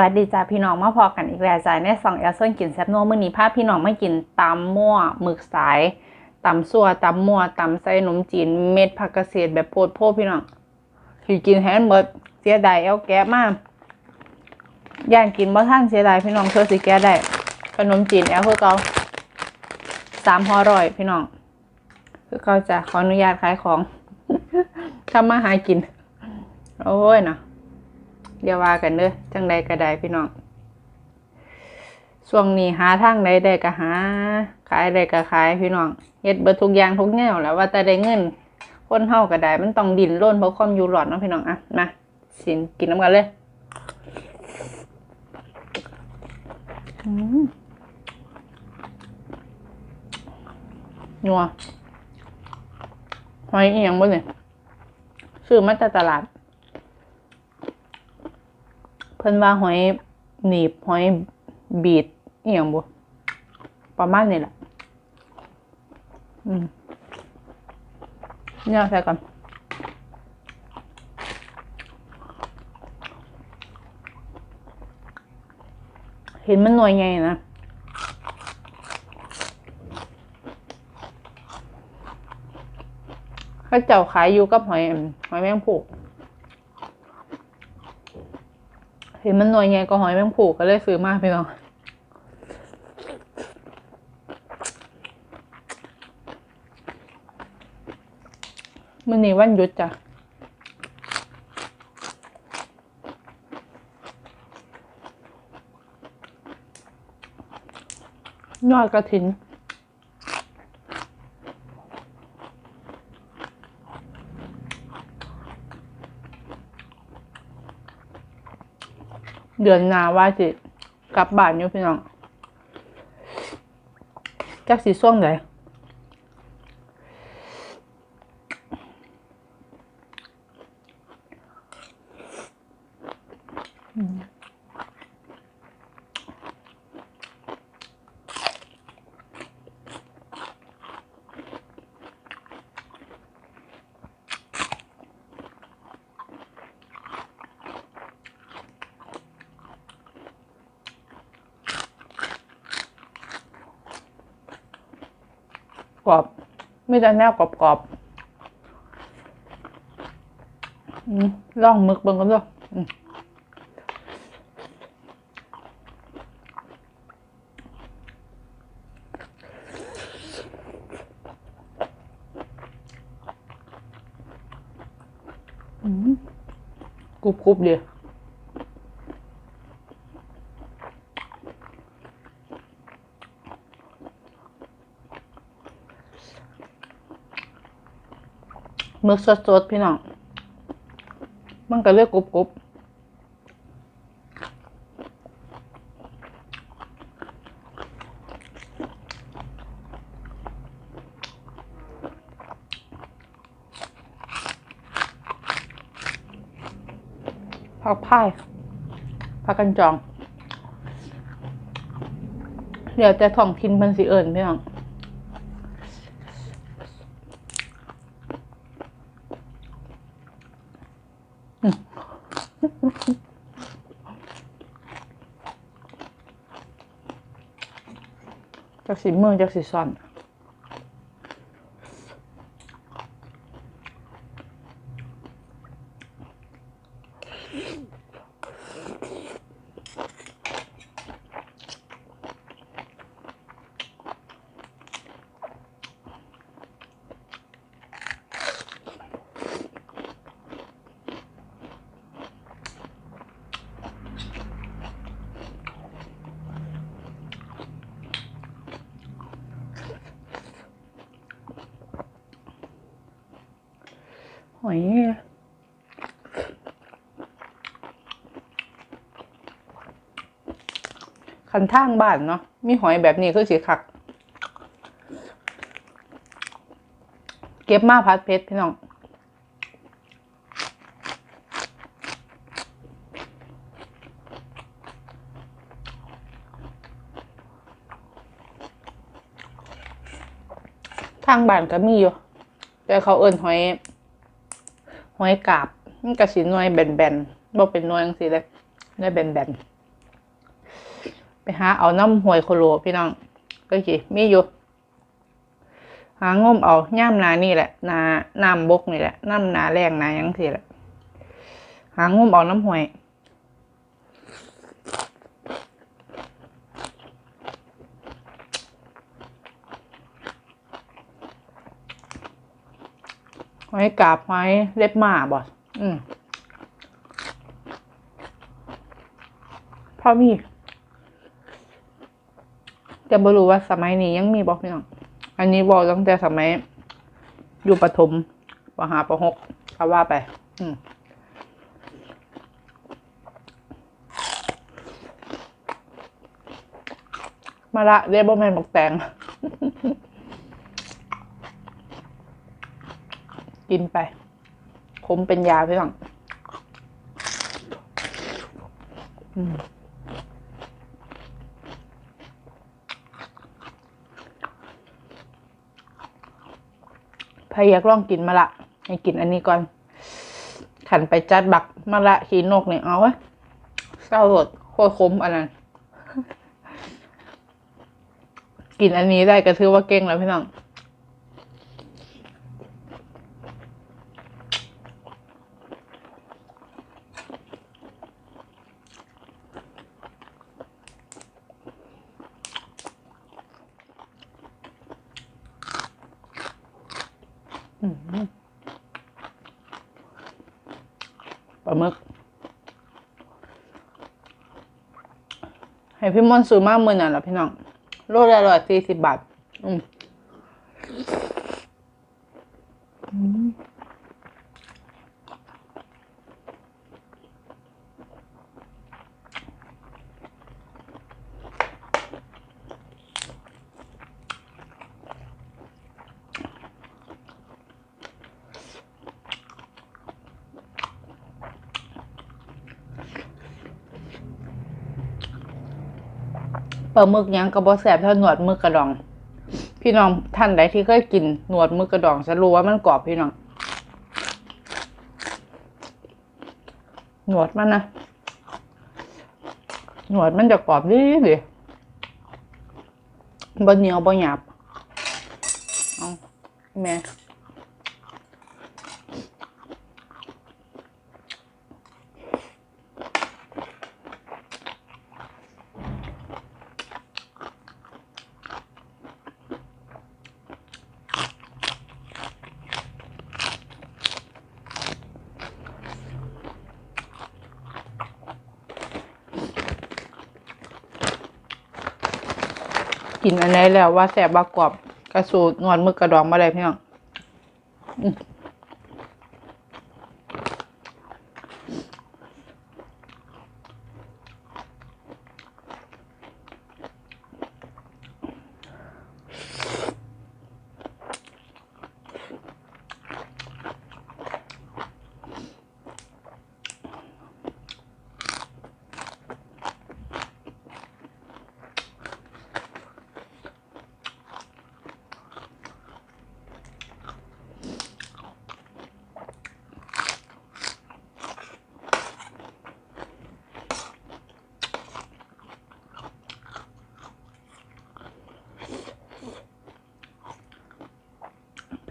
วัสดีจ้าพี่น้องมาพอกันอีกแล้วจ้าในสองแอลส้นกินแซ่บนัวมื้อนี้พาพี่น้องมากินตำมั่วหมึกสายตำซัวตำมั่วตำใส่ขนมจีนเม็ดผักกระเสียดแบบโพดโพพี่น้องคือกินแฮนเบิดเสียดายเอาแกะมากย่านกินบ่ทันเสียดายพี่น้องเธอสิแกะได้ขนมจีนแอลคือเกาสามห่อร้อยพี่น้องคือเขาจะขออนุญาตขายของทำมาหากิน โอ้ยเนาะ เดี๋ยวว่ากันเด้อจังใดก็ได้พี่น้องช่วงนี้หาทางใดได้ก็หา ขายได้ก็ขายพี่น้องเฮ็ดเบิดทุกอย่างทุกแนวแล้วว่าแต่ได้เงิน คนเฮาก็ได้มันต้องดิ้นรนเพราะความอยู่รอดเนาะพี่น้องอะมาสินกินน้ำกันเลยอืมนัวหอยอียงบ่เนี่ยซื้อมาจากตลาด เพิ่นว่าหอยหนีบหอยบีดอีหยังบ่ประมาณนี้แหละอืมเนี่ยใส่ก่อนเห็นมันหน่วยไงนะเข้าเจ้าขายอยู่กับหอยหอยแมงผูก เห็นมันหน่วยไงก็หอยแมงผูกก็เลยซื้อมาพี่น้องมันนี่วันหยุดจ้ะยอดกระถิน เดือนนาว่าสิกลับบ้านอยู่พี่น้องจักสีส้มไหน กรอบไม่ได้แนวกรอบกรอบล่องมึกเบิ่งกันด้วยกรุบกรุบๆดีห มึกสดๆพี่น้อง มันก็เลือกกรุบกรุบผักพายผักกันจอง เดี๋ยวจะท่องทินเพันสิเอิญพี่น้อง สิเมืองจากสิซ่อน อยคันทางบ้านเนาะมีหอยแบบนี้คือสีคัก เก็บมาพัดเพชรพี่น้องทางบ้านก็มีอยู่ แต่เขาเอิ้นหอย หอยกาบมันกระสีหน่อยแบนๆบ่เป็นหน่อยจังซี่เลยได้แบนๆไปหาเอาน้ำหวยโคโลพี่น้องก็สิมีอยู่หางมเอาย่ามนานี่แหละนาน้ำบกนี่แหละน้ำนาแรงนายังสิแหละหางมเอาน้ำหวย อยกาบหอยเล็บหมาบ่อืมพ่อมีจะบ่รู้ว่าสมัยนี้ยังมีบอกพี่น้อง อันนี้บอกตั้งแต่สมัย อยู่ประถมปหาประหกก็ว่าไป อืมมาละเรียกบ่แมนบอกแตง กินไป คมเป็นยาพี่น้องอืมพายากลองกินมาละให้กินอันนี้ก่อน ขันไปจัดบักมาละขีนกเนี่ยเอาไว้เศร้าสดโคตรคมอันนั้น กินอันนี้ได้ก็ถือว่าเก่งแล้วพี่น้อง ปลาหมึก ให้พี่มอนซื้อมากมือน่ะล่ะพี่น้องโลละร้อยสี่สิบบาท อืมอืม ปลาหมึกยังกระบอกแสบเท่าหนวดหมึกกระดอง พี่น้องท่านใดที่เคยกินหนวดหมึกกระดองจะรู้ว่ามันกรอบพี่น้อง หนวดมันนะหนวดมันจะกรอบดีดีบะเหนียวบะหยาบเอาแม่ กินอันไหนแล้วว่าแสบว่ากรอบกระสูดนวดมือกระดองมาเลยพี่น้อง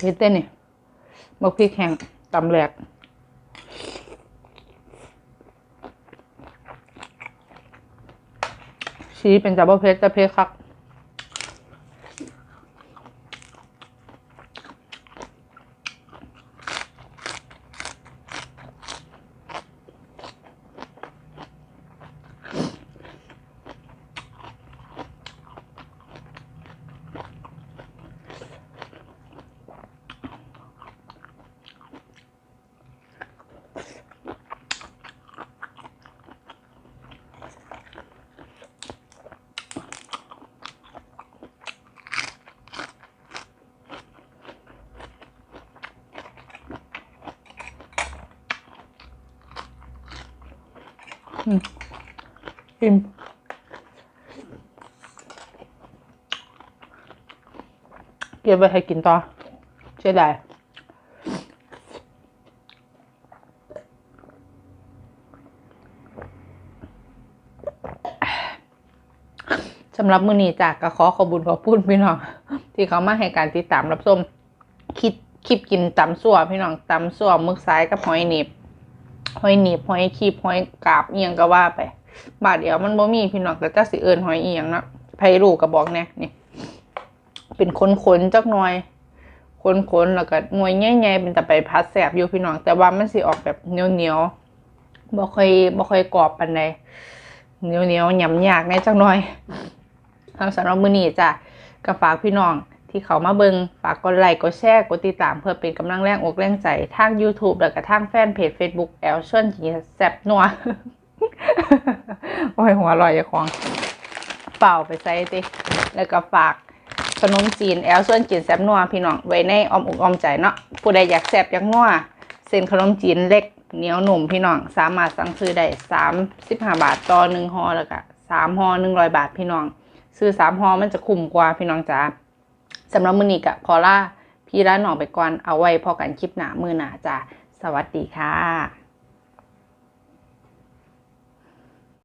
เผ็ดเต้นนี่บักพริกแห้งตำแหลกชีเป็นจับเพชรจะเพชรคัก อิ่มเก็บไว้ให้กินต่อเสียดายสำหรับมือนี้จากก็ขอขอบุญขอบคุณพี่น้อง ที่เขามาให้การติดตามรับชมคิดคลิปกินตำซั่วพี่น้องตำซั่วมึกซ้ายกับหอยหนีบหอยหนีบหอยคีบหอยกาบเอียงก็ว่าไป บาทเดียวมันบ่มีพี่น้องก็จะสิเอิ้นหอยเอียงนะไผรู้ก็บอกแหน่นี่ เป็นคนๆจักหน่อยคนๆแล้วก็หน่วยใหญ่ๆเป็นแต่ไปพัดแสบอยู่พี่น้อง แต่ว่ามันสิออกแบบเหนียวๆบ่ค่อยบ่ค่อยกรอบปานใดเหนียวๆหยำยากแน่จักหน่อยทางสำหรับมือนี้จ้ะก็ฝากพี่น้องที่เขามาเบิงฝากกดไลค์กดแชร์กดติดตามเพื่อเป็นกำลังแรงอกแรงใจทาง YouTube แล้วก็ทางแฟนเพจ Facebook แอลชวนจีแซบนัว โอ้ยหัวลอยอย่าควงเป่าไปใส่ติแล้วก็ฝากขนมจีนแอลส่วนจีนแซบนัวพี่น้องไว้ในอมอกอมใจเนาะผู้ใดอยากแซบอยากนัวเส้นขนมจีนเล็กเหนียวหนุ่มพี่น้องสามารถสั่งซื้อได้สามสิบห้าบาทต่อหนึ่งห่อแล้วก็สามห่อหนึ่งร้อยบาทพี่น้อง ซื้อสามห่อมันจะคุ้มกว่าพี่น้องจ๋าสำหรับมือนี้ก็ขอลาพี่ร้านหนองไปก่อนเอาไว้พอกันคลิปหน้ามือหน้าจ้าสวัสดีค่ะ